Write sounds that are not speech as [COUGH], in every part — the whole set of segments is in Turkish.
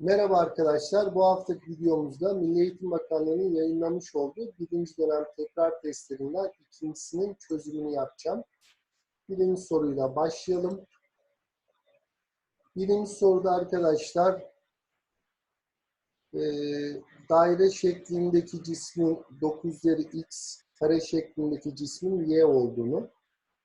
Merhaba arkadaşlar. Bu haftaki videomuzda Milli Eğitim Bakanlığı'nın yayınlamış olduğu birinci dönem tekrar testlerinden ikincisinin çözümünü yapacağım. Birinci soruyla başlayalım. Birinci soruda arkadaşlar eee, daire şeklindeki cismin 9 üzeri x, kare şeklindeki cismin y olduğunu,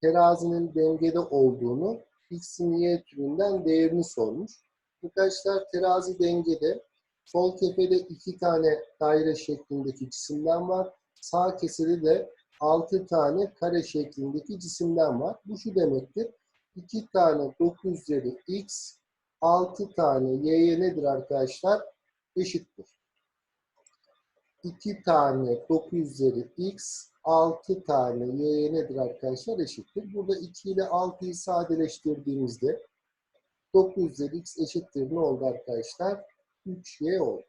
terazinin dengede olduğunu, x'in y türünden değerini sormuş. Arkadaşlar terazi dengede. Sol tepede iki tane daire şeklindeki cisimden var. Sağ kesede de altı tane kare şeklindeki cisimden var. Bu şu demektir. İki tane 9 üzeri x, altı tane y'ye nedir arkadaşlar? Eşittir. İki tane 9 üzeri x, 6 tane y'ye nedir arkadaşlar? Eşittir. Burada 2 ile 6'yı sadeleştirdiğimizde 9 üzeri x eşittir ne oldu arkadaşlar? 3y oldu.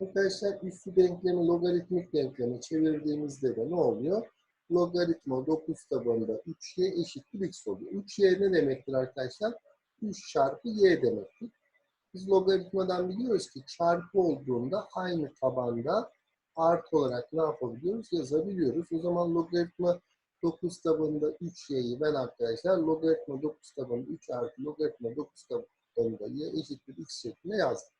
Arkadaşlar üstü denklemi logaritmik denkleme çevirdiğimizde de ne oluyor? Logaritma 9 tabanında 3y eşittir x oluyor. 3y ne demektir arkadaşlar? 3 çarpı y demektir. Biz logaritmadan biliyoruz ki çarpı olduğunda aynı tabanda artı olarak ne yapabiliyoruz? Yazabiliyoruz. O zaman logaritma 9 tabanında 3y'yi ben arkadaşlar logaritma 9 tabanında 3 artı logaritma 9 tabanında y eşittir x şeklinde yazdım.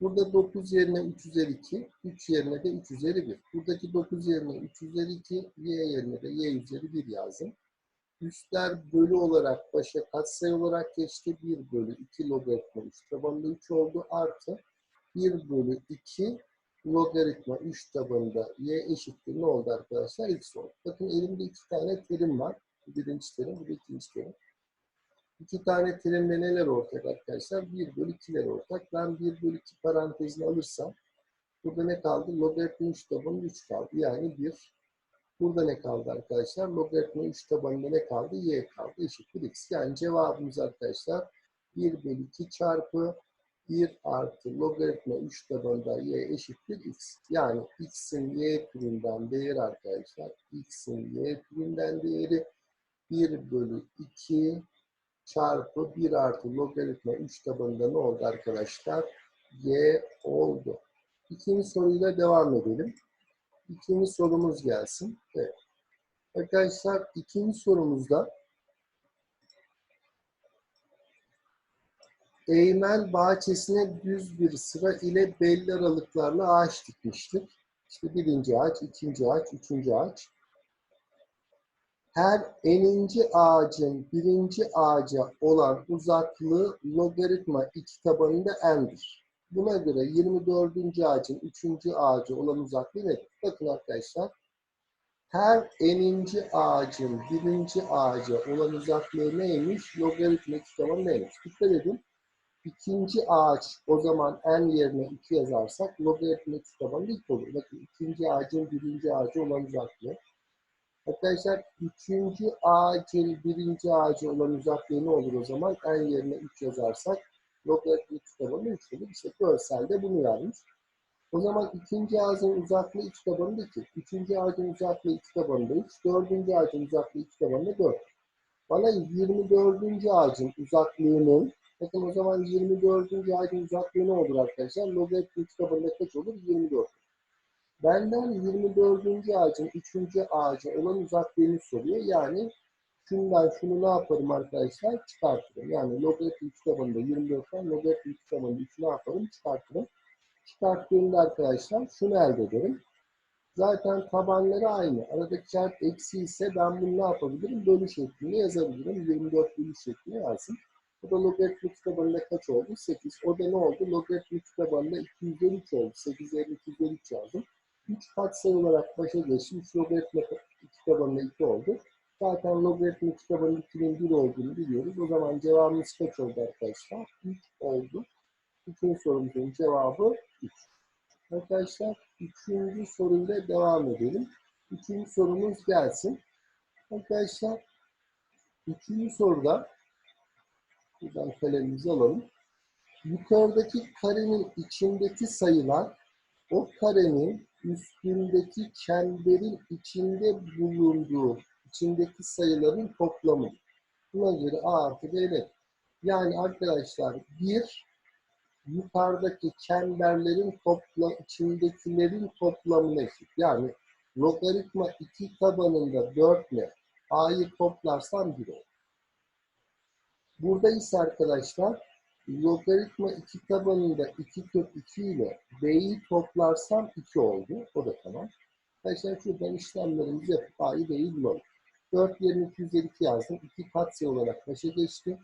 Burada 9 yerine 3 üzeri 2, 3 yerine de 3 üzeri 1. Buradaki 9 yerine 3 üzeri 2, y yerine de y üzeri 1 yazdım. Üstler bölü olarak başa katsayı olarak geçti. 1 bölü 2 logaritma 3 tabanında 3 oldu. Artı 1 bölü 2 logaritma 3 tabanında y eşittir ne oldu arkadaşlar? x oldu. Bakın elimde iki tane terim var. Birinci terim, da ikinci terim. İki tane terimde neler ortak arkadaşlar? 1 bölü 2'ler ortak. Ben 1 bölü 2 parantezini alırsam burada ne kaldı? Logaritma 3 tabanında 3 kaldı. Yani 1. Burada ne kaldı arkadaşlar? Logaritma 3 tabanında ne kaldı? y kaldı. Eşittir x. Yani cevabımız arkadaşlar 1 bölü 2 çarpı 1 artı logaritma 3 tabanında y eşittir x. Yani x'in y türünden değeri arkadaşlar. x'in y türünden değeri 1 bölü 2 çarpı 1 artı logaritma 3 tabanında ne oldu arkadaşlar? y oldu. İkinci soruyla devam edelim. İkinci sorumuz gelsin. Evet. Arkadaşlar ikinci sorumuzda Eğmel bahçesine düz bir sıra ile belli aralıklarla ağaç dikmiştik. İşte birinci ağaç, ikinci ağaç, üçüncü ağaç. Her eninci ağacın birinci ağaca olan uzaklığı logaritma iki tabanında n'dir. Buna göre 24. ağacın üçüncü ağaca olan uzaklığı nedir? Bakın arkadaşlar. Her eninci ağacın birinci ağaca olan uzaklığı neymiş? Logaritma iki tabanı neymiş? Dikkat edin. İkinci ağaç o zaman n yerine 2 yazarsak logaritma x tabanında 2 olur. Bakın ikinci ağacın birinci ağacı olan uzaklığı. Arkadaşlar üçüncü ağacın birinci ağacı olan uzaklığı ne olur o zaman? n yerine 3 yazarsak logaritma x tabanında 3 olur. İşte görselde bunu vermiş. O zaman ikinci ağacın uzaklığı x tabanında 2. Üçüncü ağacın uzaklığı x tabanında 3. Dördüncü ağacın uzaklığı x tabanında 4. Bana 24. ağacın uzaklığının Bakın o zaman 24. ağacın uzaklığı ne olur arkadaşlar? Logaritma kitabında kaç olur? 24. Benden 24. ağacın 3. ağaca olan uzaklığını soruyor. Yani şundan şunu ne yaparım arkadaşlar? Çıkartırım. Yani logaritma kitabında 24'ten logaritma kitabında 3'ü ne yaparım? Çıkartırım. Çıkarttığımda arkadaşlar şunu elde ederim. Zaten tabanları aynı. Aradaki çarp eksi ise ben bunu ne yapabilirim? Bölü şeklinde yazabilirim. 24 bölü şeklinde yazsın. Bu da logaritmik tabanında kaç oldu? 8. O da ne oldu? Logaritmik tabanında 253 oldu. 8 yerine 253 yazdım. 3 katsayı olarak başa geçtim. 3 logaritmik tabanında 2 oldu. Zaten logaritmik tabanında 2'nin 1 olduğunu biliyoruz. O zaman cevabımız kaç oldu arkadaşlar? 3 oldu. Üçüncü sorumuzun cevabı 3. Arkadaşlar üçüncü soruyla devam edelim. Üçüncü sorumuz gelsin. Arkadaşlar üçüncü soruda Buradan kalemimizi alalım. Yukarıdaki karenin içindeki sayılar o karenin üstündeki çemberin içinde bulunduğu içindeki sayıların toplamı. Buna göre A artı B? Yani arkadaşlar 1 yukarıdaki çemberlerin topla, içindekilerin toplamına eşit. Yani logaritma 2 tabanında 4 ile a'yı toplarsam 1 olur. Burada arkadaşlar logaritma 2 tabanında 2 kök 2 ile b'yi toplarsam 2 oldu. O da tamam. Arkadaşlar şuradan işlemlerimizi yapıp a'yı b'yi bulalım. 4 yerine 252 yazdım. 2 katsayı olarak başa geçti.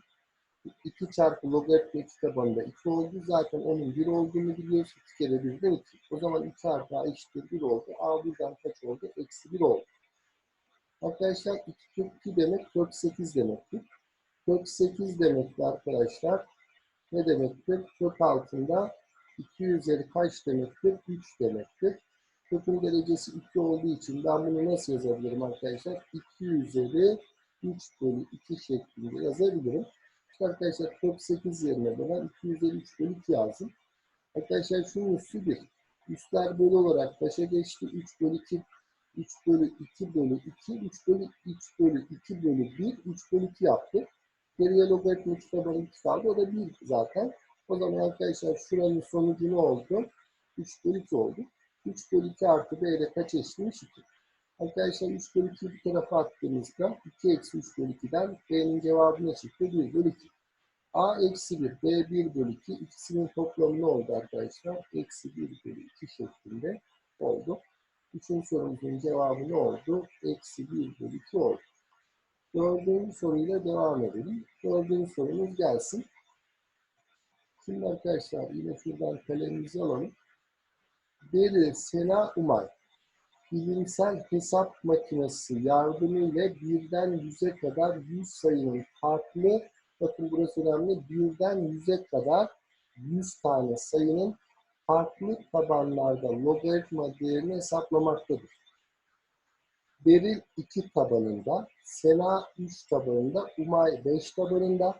2 çarpı logaritma 2 tabanında 2 oldu. Zaten onun 1 olduğunu biliyoruz. 2 kere 1'den 2. O zaman 2 çarpı a eşittir 1 oldu. a buradan kaç oldu? Eksi 1 oldu. Arkadaşlar 2 kök 2 demek 48 demektir. Kök 8 demekti arkadaşlar. Ne demektir? Kök altında 2 üzeri kaç demektir? 3 demektir. Kökün derecesi 2 olduğu için ben bunu nasıl yazabilirim arkadaşlar? 2 üzeri 3 bölü 2 şeklinde yazabilirim. İşte arkadaşlar kök 8 yerine de ben 2 üzeri 3 bölü 2 yazdım. Arkadaşlar şunun üstü 1. Üstler bölü olarak başa geçti. 3 bölü 2 3 bölü 2 bölü 2, 3 bölü 3 bölü 2 bölü 1, 3 bölü 2 yaptı. Geriye logaritma tabanı 2 kaldı. O da 1 zaten. O zaman arkadaşlar şuranın sonucu ne oldu? 3 bölü 2 oldu. 3 bölü 2 artı b ile kaç eşitmiş? 2. Arkadaşlar 3 bölü 2'yi bir tarafa attığımızda 2 eksi 3 bölü 2'den b'nin cevabı ne çıktı? 1 bölü 2. a eksi 1, b 1 bölü 2. İkisinin toplamı ne oldu arkadaşlar? Eksi 1 bölü 2 şeklinde oldu. Üçüncü sorumuzun cevabı ne oldu? Eksi 1 bölü 2 oldu. Dördüncü soruyla devam edelim. Dördüncü sorumuz gelsin. Şimdi arkadaşlar yine şuradan kalemimizi alalım. Beri Sena Umay bilimsel hesap makinesi yardımıyla birden yüze kadar 100 sayının farklı, bakın burası önemli, birden yüze kadar 100 tane sayının farklı tabanlarda logaritma değerini hesaplamaktadır. Beril 2 tabanında, Sena 3 tabanında, Umay 5 tabanında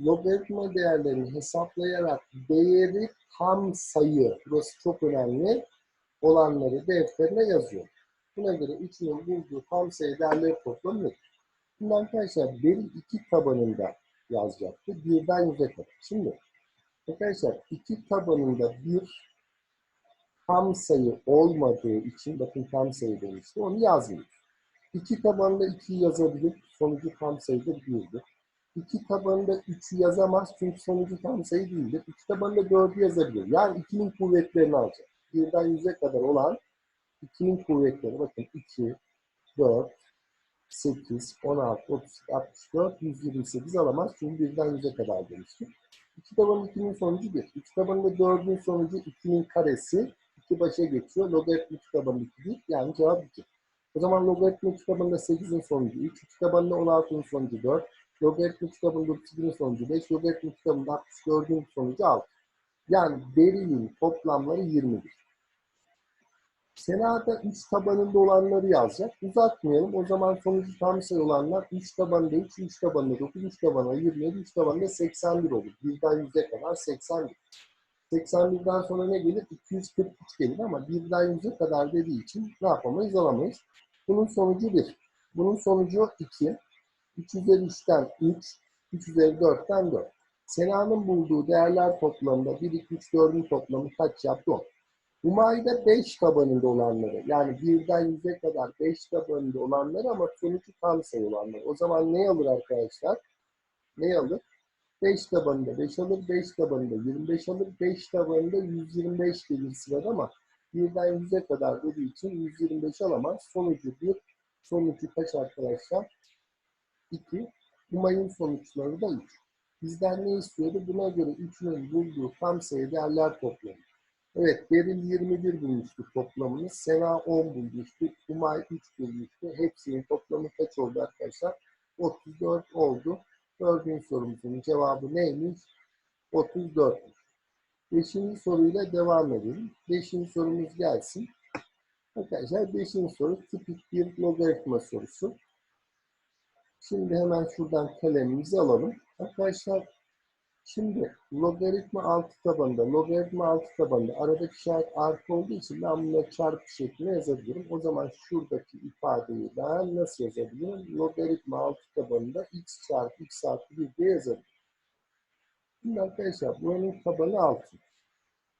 logaritma değerlerini hesaplayarak değeri tam sayı, burası çok önemli, olanları defterine yazıyor. Buna göre üçünün bulduğu tam sayı değerleri toplamı? Şimdi arkadaşlar Beril 2 tabanında yazacaktı. Birden yüze kadar. Şimdi arkadaşlar 2 tabanında bir tam sayı olmadığı için bakın tam sayı demişti. Onu yazmıyor. 2 tabanında 2'yi yazabilir. Sonucu tam sayıdır 1'dir. 2 tabanında 3'ü yazamaz çünkü sonucu tam sayı değildir. 2 tabanında 4'ü yazabilir. Yani 2'nin kuvvetlerini alacak. 1'den 100'e kadar olan 2'nin kuvvetleri bakın 2, 4, 8, 16, 30, 64, 128 alamaz. Çünkü 1'den 100'e kadar demiştik. 2 tabanın 2'nin sonucu 1. 2 tabanında 4'ün sonucu 2'nin karesi. 2 başa geçiyor. Logaritma 2 tabanında 2 değil. Yani cevap 2. O zaman logaritma 2 tabanında 8'in sonucu 3. 2 tabanında 16'nın sonucu 4. Logaritma 2 tabanında 31'in sonucu 5. Logaritma 2 tabanında 64'ün sonucu 6. Yani Beryl'in toplamları 21. Sena'da 3 tabanında olanları yazacak. Uzatmayalım. O zaman sonucu tam sayı olanlar 3 tabanında 3, 3 tabanında 9, 3 tabanında 27, 3 tabanında 81 olur. 1'den 100'e kadar 81. 81'den sonra ne gelir? 243 gelir ama 1'den 100'e kadar dediği için ne yapamayız? Alamayız. Bunun sonucu 1. Bunun sonucu 2. 3 üzeri 3'ten 3, 3 üzeri 4'ten 4. Sena'nın bulduğu değerler toplamında 1, 2, 3, 4'ün toplamı kaç yaptı? 10. Umay'da 5 tabanında olanları, yani 1'den 100'e kadar 5 tabanında olanları ama sonucu tam sayı olanları. O zaman ne alır arkadaşlar? Ne alır? 5 tabanında 5 alır, 5 tabanında 25 alır, 5 tabanında 125 gelir sırada ama 1'den 100'e kadar dediği için 125 alamaz. Sonucu 1, sonucu kaç arkadaşlar? 2. Umay'ın sonuçları da 3. Bizden ne istiyordu? Buna göre 3'ünün bulduğu tam sayı değerler toplamı. Evet, Beril 21 bulmuştu toplamını. Sena 10 bulmuştu. Umay 3 bulmuştu. Hepsinin toplamı kaç oldu arkadaşlar? 34 oldu. Dördüncü sorumuzun cevabı neymiş? 34. Beşinci soruyla devam edelim. Beşinci sorumuz gelsin. Arkadaşlar beşinci soru tipik bir logaritma sorusu. Şimdi hemen şuradan kalemimizi alalım. Arkadaşlar Şimdi logaritma 6 tabanında, logaritma 6 tabanında aradaki işaret artı olduğu için ben bunları çarpı şeklinde yazabilirim. O zaman şuradaki ifadeyi ben nasıl yazabilirim? Logaritma 6 tabanında x çarpı x artı 1 diye yazabilirim. Şimdi arkadaşlar buranın tabanı 6.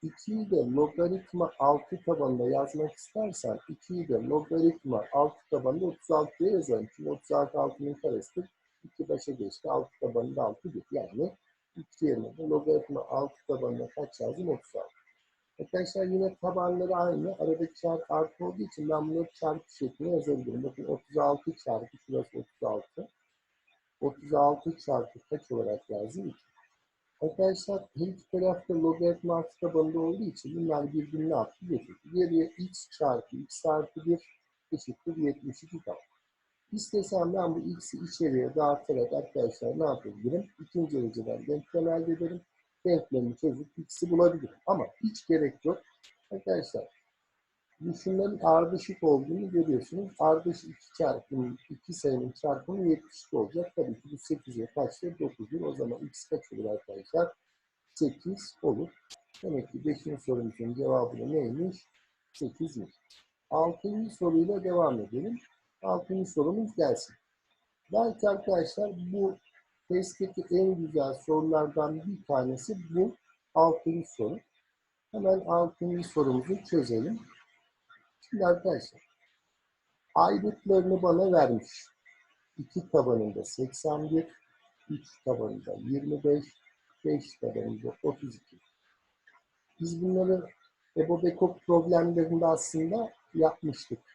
2'yi de logaritma 6 tabanında yazmak istersen 2'yi de logaritma 6 tabanında 36'ya yazarım. Çünkü 36 6'nın karesidir. 2 başa geçti. 6 tabanında 6 bir. Yani 2 yerine de logaritma 6 tabanında kaç yazdım? 36. Arkadaşlar yine tabanları aynı. Aradaki çarpı artı olduğu için ben bunları çarpı şeklinde yazabilirim. Bakın 36 çarpı şurası 36. 36 çarpı kaç olarak yazdım? 2. Arkadaşlar her iki tarafta logaritma artı tabanında olduğu için bunlar birbirine attı getirdi. Geriye x çarpı x artı 1 eşittir 72 kaldı. İstesem ben bu x'i içeriye dağıtarak arkadaşlar ne yapabilirim? İkinci dereceden denklem elde ederim. Denklemi çözüp x'i bulabilirim. Ama hiç gerek yok. Arkadaşlar Şunların ardışık olduğunu görüyorsunuz. Ardışık 2 çarpımı, 2 sayının çarpımı 72 olacak. Tabii ki bu 8'e kaçtır? 9'dur. O zaman x kaç olur arkadaşlar? 8 olur. Demek ki 5. sorumuzun cevabı neymiş? 8'miş. 6. soruyla devam edelim. 6. sorumuz gelsin. Belki arkadaşlar bu testteki en güzel sorulardan bir tanesi bu 6. soru. Hemen 6. sorumuzu çözelim. Şimdi arkadaşlar ayrıtlarını bana vermiş. 2 tabanında 81, 3 tabanında 25, 5 tabanında 32. Biz bunları Ebo Beko problemlerinde aslında yapmıştık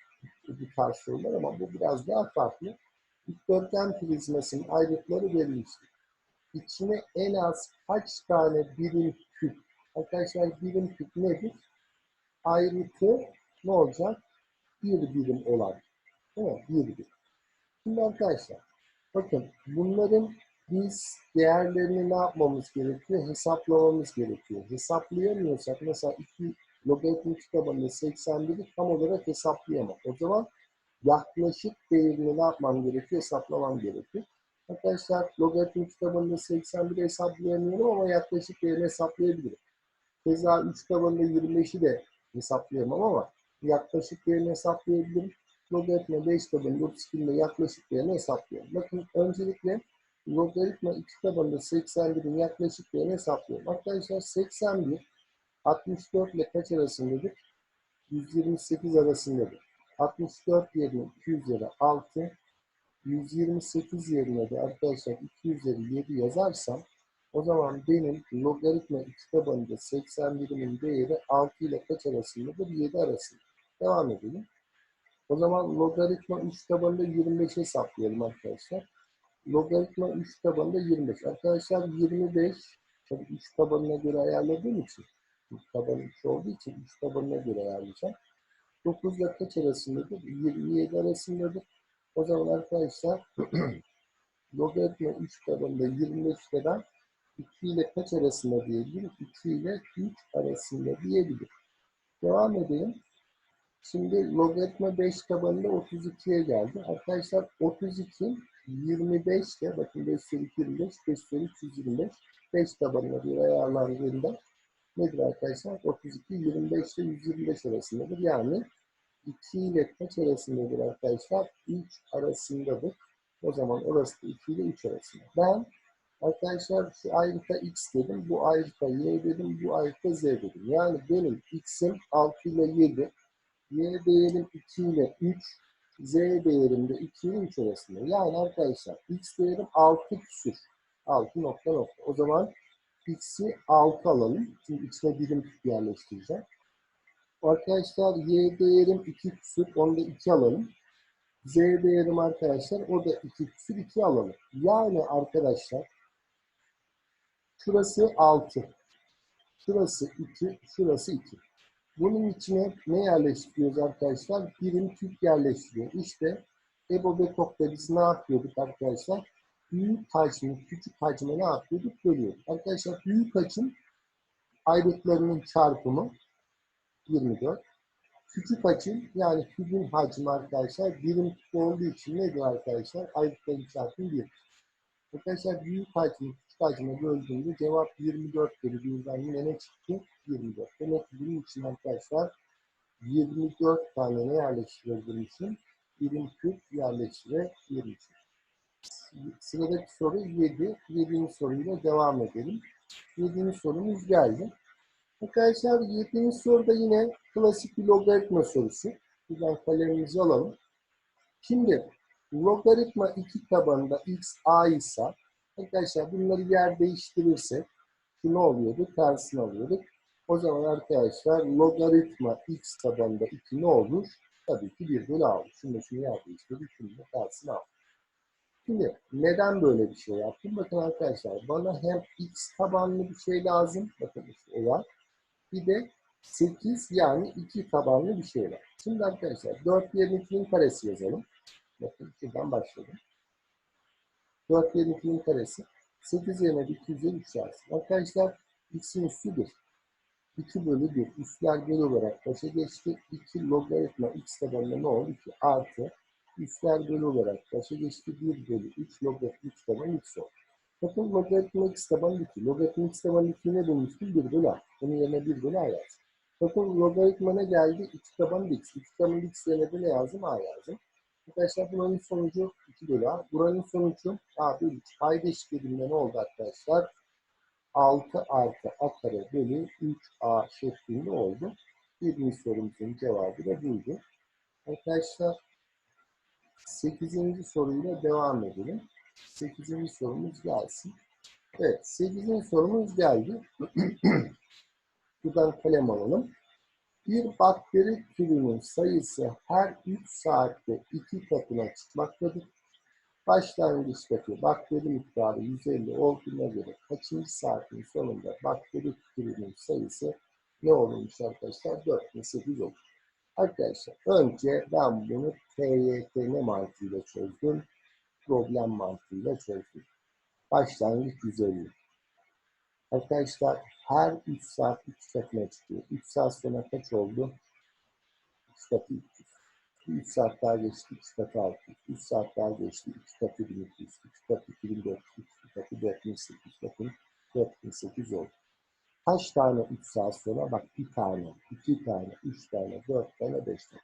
tarz sorular ama bu biraz daha farklı. Dikdörtgen prizmasının ayrıtları verilmişti. İçine en az kaç tane birim küp? Arkadaşlar birim küp nedir? Ayrıtı ne olacak? Bir birim olan. Değil mi? Bir birim. Şimdi arkadaşlar bakın bunların biz değerlerini ne yapmamız gerekiyor? Hesaplamamız gerekiyor. Hesaplayamıyorsak mesela 2 logaritmik tabanında 81'i tam olarak hesaplayamam. O zaman yaklaşık değerini ne yapmam gerekiyor? Hesaplamam gerekiyor. Arkadaşlar logaritmik tabanında 81'i hesaplayamıyorum ama yaklaşık değerini hesaplayabilirim. Keza 3 tabanında 25'i de hesaplayamam ama yaklaşık değerini hesaplayabilirim. Logaritma 5 tabanında 32'nin yaklaşık değerini hesaplıyorum. Bakın öncelikle logaritma 2 tabanında 81'in yaklaşık değerini hesaplıyorum. Arkadaşlar 81 64 ile kaç arasındadır? 128 arasındadır. 64 yerine 2 üzeri 6, 128 yerine de arkadaşlar 2 üzeri 7 yazarsam o zaman benim logaritma 2 tabanında 81'imin değeri 6 ile kaç arasındadır? 7 arasında. Devam edelim. O zaman logaritma 3 tabanında 25 hesaplayalım arkadaşlar. Logaritma 3 tabanında 25. Arkadaşlar 25 tabii 3 tabanına göre ayarladığım için 3 tabanı 3 olduğu için 3 tabanına göre ayarlayacağım. 9 ile kaç arasındadır? 27 arasındadır. O zaman arkadaşlar [CLEARS THROAT] logaritma 3 tabanında 25 ile ben 2 ile kaç arasında diyebilirim? 2 ile 3 arasında diyebilirim. Devam edelim. Şimdi logaritma 5 tabanında 32'ye geldi. Arkadaşlar 32 25 ile bakın 5 üzeri 2 25, 5 üzeri 325 5 tabanına bir ayarlandığında nedir arkadaşlar? 32 25 ile 125 arasındadır. Yani 2 ile kaç arasındadır arkadaşlar? 3 arasındadır. O zaman orası da 2 ile 3 arasında. Ben arkadaşlar şu ayrıta x dedim, bu ayrıta y dedim, bu ayrıta z dedim. Yani benim x'im 6 ile 7, y değerim 2 ile 3, z değerim de 2 ile 3 arasında. Yani arkadaşlar x değerim 6 küsür. 6 nokta nokta. O zaman x'i 6 alalım. Çünkü içine birim yerleştireceğim. Arkadaşlar y değerim 2 küsür. Onu da 2 alalım. Z değerim arkadaşlar o da 2 küsür 2 alalım. Yani arkadaşlar şurası 6. Şurası 2. Şurası 2. Bunun içine ne yerleştiriyoruz arkadaşlar? Birim küp yerleştiriyor. İşte Ebo Betok'ta biz ne yapıyorduk arkadaşlar? Büyük hacmi, küçük hacme ne yapıyorduk? Bölüyorduk. Arkadaşlar büyük hacim ayrıtlarının çarpımı 24. Küçük hacim yani kübün hacmi arkadaşlar birim küp olduğu için nedir arkadaşlar? Ayrıtların çarpımı 1. Arkadaşlar büyük hacmi küçük hacme böldüğümde cevap 24 gelir. Buradan yine ne çıktı? 24. Demek ki bunun için arkadaşlar 24 tane ne yerleştirebilmişim? Birim küp yerleştirebilmişim. Sıradaki soru 7. 7. soruyla devam edelim. Yedinci sorumuz geldi. Arkadaşlar yedinci soruda yine klasik bir logaritma sorusu. Buradan kalemimizi alalım. Şimdi logaritma 2 tabanında x a ise arkadaşlar bunları yer değiştirirsek şu ne oluyordu? Tersini alıyorduk. O zaman arkadaşlar logaritma x tabanında 2 ne olur? Tabii ki 1 bölü a olur. Şunu şunu değiştirdik. Şunu tersini aldık. Şimdi neden böyle bir şey yaptım? Bakın arkadaşlar bana hem x tabanlı bir şey lazım. Bakın işte o var. Bir de 8 yani 2 tabanlı bir şey var. Şimdi arkadaşlar 4 yerine 2'nin karesi yazalım. Bakın şuradan başladım. 4 yerine 2'nin karesi. 8 yerine de 2 üzeri 3 yazsın. Arkadaşlar x'in üssüdür. 2 bölü 1 üsler bölü olarak başa geçti. 2 logaritma x tabanında ne oldu? 2 artı üsler bölü olarak başa geçti. 1 bölü 3 logaritma x tabanı x oldu. Bakın logaritma x tabanı 2. Logaritma x tabanı 2 ne bulmuştum? 1 bölü a. Bunun yerine 1 bölü a yazdım. Bakın logaritma ne geldi? 2 tabanı x. 2 tabanı x yerine de ne yazdım? a yazdım. Arkadaşlar buranın sonucu 2 bölü a. Buranın sonucu a bölü 3. Payda eşitliğinde ne oldu arkadaşlar? 6 artı a kare bölü 3a şeklinde oldu. Birinci sorumuzun cevabı da buydu. Arkadaşlar 8. soruyla devam edelim. 8. sorumuz gelsin. Evet 8. sorumuz geldi. [CLEARS THROAT] Buradan kalem alalım. Bir bakteri türünün sayısı her 3 saatte 2 katına çıkmaktadır. Başlangıçtaki bakteri miktarı 150 olduğuna göre kaçıncı saatin sonunda bakteri türünün sayısı ne olmuş arkadaşlar? 4008 olur. Arkadaşlar önce ben bunu TYTN mantığıyla çözdüm. Problem mantığıyla çözdüm. Başlangıç 150. Arkadaşlar her 3 saat 3 katına çıkıyor. 3 saat sonra kaç oldu? 3 katı 300. 3 saat daha geçti 2 katı 600. 3 saat daha geçti 2 katı 1200. 2 katı 2400. 2 katı 4800. Bakın 4800 oldu. Kaç tane 3 saat sonra? Bak bir tane, iki tane, üç tane, dört tane, beş tane.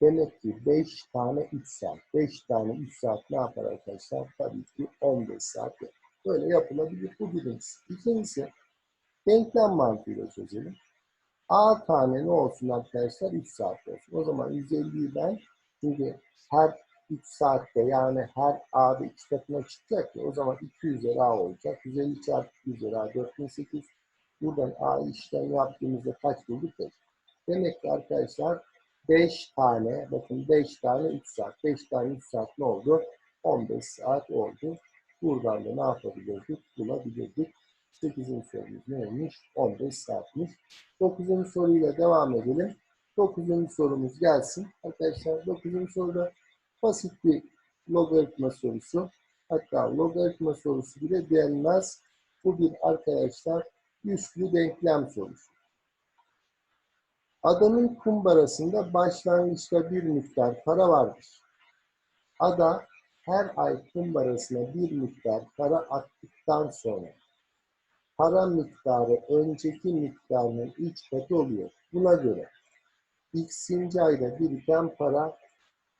Demek ki 5 tane 3 saat. 5 tane 3 saat ne yapar arkadaşlar? Tabii ki 15 saat. Böyle yapılabilir. Bu birincisi. İkincisi denklem mantığıyla çözelim. A tane ne olsun arkadaşlar? 3 saat olsun. O zaman 150'yi ben çünkü her 3 saatte yani her A'da 2 katına çıkacak ya o zaman 2 üzeri A olacak. 150 çarpı 2 üzeri A 4008. Buradan A işlem yaptığımızda kaç bulduk? 5. Demek ki arkadaşlar 5 tane bakın 5 tane 3 saat. 5 tane 3 saat ne oldu? 15 saat oldu. Buradan da ne yapabilirdik? Bulabilirdik. 8. sorumuz neymiş? 15 saatmiş. 9. soruyla devam edelim. 9. sorumuz gelsin. Arkadaşlar 9. soruda basit bir logaritma sorusu. Hatta logaritma sorusu bile denmez. Bu bir arkadaşlar üslü denklem sorusu. Adanın kumbarasında başlangıçta bir miktar para vardır. Ada her ay kumbarasına bir miktar para attıktan sonra para miktarı önceki miktarının 3 katı oluyor. Buna göre x'inci ayda biriken para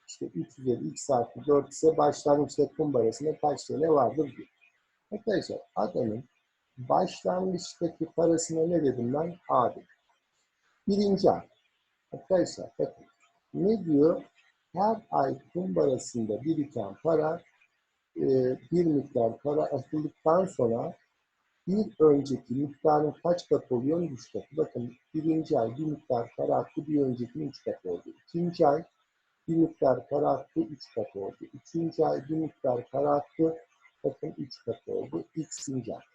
işte 3 üzeri x artı 4 ise başlangıçta kumbarasında kaç tane vardır diyor. Arkadaşlar adanın başlangıçtaki parasına ne dedim ben? A. Birinci ay. Arkadaşlar bakın ne diyor? Her ay kumbarasında biriken para e, bir miktar para atıldıktan sonra bir önceki miktarın kaç kat oluyor? Üç katı. Bakın birinci ay bir miktar para attı, bir öncekinin üç katı oldu. İkinci ay bir miktar para attı, üç katı oldu. Üçüncü ay bir miktar para attı, bakın üç katı oldu. X'inci ay.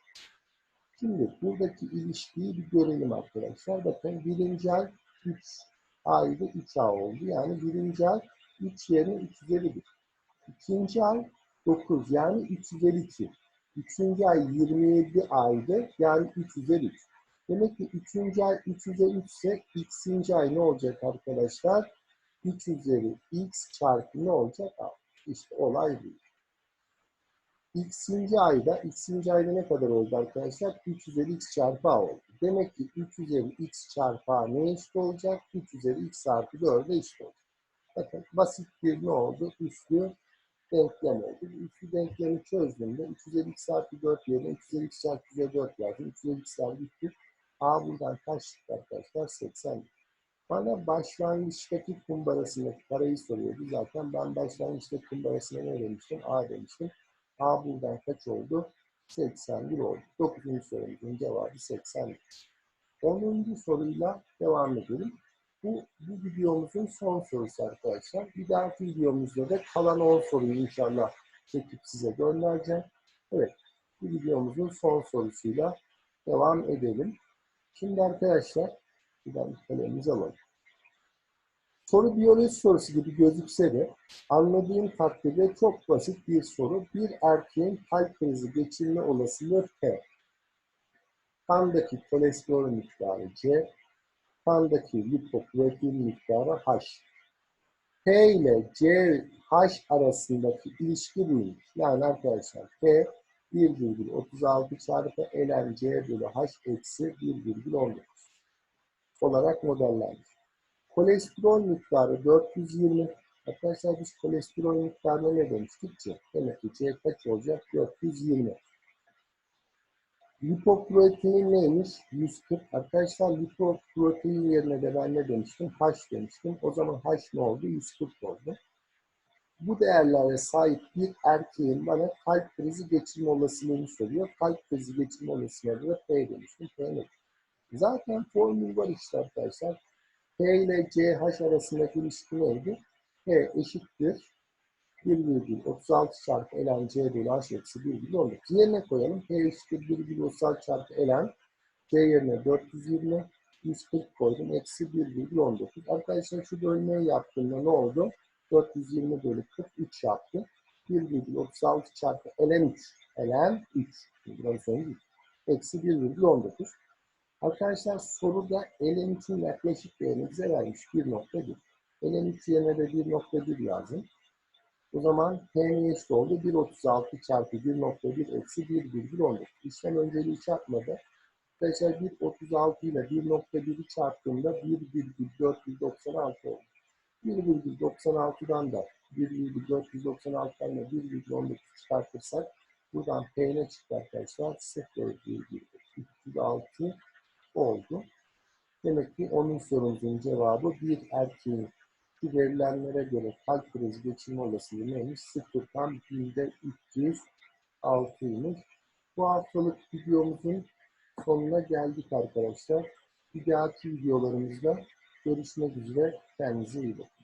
Şimdi buradaki ilişkiyi bir görelim arkadaşlar. Bakın birinci ay 3 ayda 3 ay oldu. Yani birinci ay 3 yerine 3 üzeri 1. İkinci ay 9 yani 3 üzeri 2. Üçüncü ay 27 aydı. Yani 3 üzeri 3. Demek ki üçüncü ay 3 üzeri 3 ise x'inci ay ne olacak arkadaşlar? 3 üzeri x çarpı ne olacak? İşte olay bu. X'inci ayda, x'inci ayda ne kadar oldu arkadaşlar? 3 üzeri x çarpı a oldu. Demek ki 3 üzeri x çarpı a neye eşit olacak? 3 üzeri x artı 4'e eşit olacak. Bakın basit bir ne oldu? Üslü denklem oldu. Üçlü denklemi çözdüğümde 350x artı 4 yerine 350x çarpı 4 yazdım. 350x'ler gitti. A buradan kaç çıktı arkadaşlar? 80. Bana başlangıçtaki kumbarasındaki parayı soruyordu. Zaten ben başlangıçtaki kumbarasına ne demiştim? A demiştim. A kaç oldu? 81 oldu. 9. sorumuzun cevabı 80. 10. soruyla devam edelim. Bu, bu videomuzun son sorusu arkadaşlar. Bir dahaki videomuzda da kalan 10 soruyu inşallah çekip size göndereceğim. Evet, bu videomuzun son sorusuyla devam edelim. Şimdi arkadaşlar, buradan kalemimizi alalım. Soru biyoloji sorusu gibi gözükse de anladığım takdirde çok basit bir soru. Bir erkeğin kalp krizi geçirme olasılığı P. Kandaki kolesterol miktarı C. Kandaki lipoprotein miktarı H. P ile CH arasındaki ilişki buymuş. Yani arkadaşlar P 1,36 çarpı ln C bölü H eksi 1,19 olarak modellenmiş. Kolesterol miktarı 420. Arkadaşlar biz kolesterol miktarına ne demiştik ki? Demek ki C kaç olacak? 420. Lipoprotein neymiş? 140. Arkadaşlar lipoprotein yerine de ben ne demiştim? H demiştim. O zaman H ne oldu? 140 oldu. Bu değerlere sahip bir erkeğin bana kalp krizi geçirme olasılığını soruyor. Kalp krizi geçirme olasılığına da P demiştim. P ne? Zaten formül var işte arkadaşlar. P ile CH arasındaki ilişki neydi? P eşittir 1,36 çarpı ln C bölü H eksi 1,19. Yerine koyalım. P eşittir 1,36 çarpı ln C yerine 420 140 koydum. Eksi 1,19. Arkadaşlar şu bölmeyi yaptığımda ne oldu? 420 bölü 43 yaptı. 1,36 çarpı ln 3. ln 3. Burası sonucu Eksi 1,19. Arkadaşlar soruda ln 3'ün yaklaşık değerini bize vermiş 1.1. ln 3 yerine de 1.1 yazın. O zaman P'nin eşit oldu. 1.36 çarpı 1.1 eksi 1,19. İşlem önceliği çarpmadı. Arkadaşlar 1.36 ile 1.1'i çarptığımda 1,496 oldu. 1,96'dan da 1,496'dan da 1,19 çıkartırsak buradan P ne çıktı arkadaşlar? 0,306 oldu. Demek ki onun sorumuzun cevabı bir erkeğin şu verilenlere göre kalp krizi geçirme olasılığı neymiş? 0'dan 1'de 306'ymış. Bu haftalık videomuzun sonuna geldik arkadaşlar. Bir dahaki videolarımızda görüşmek üzere. Kendinize iyi bakın.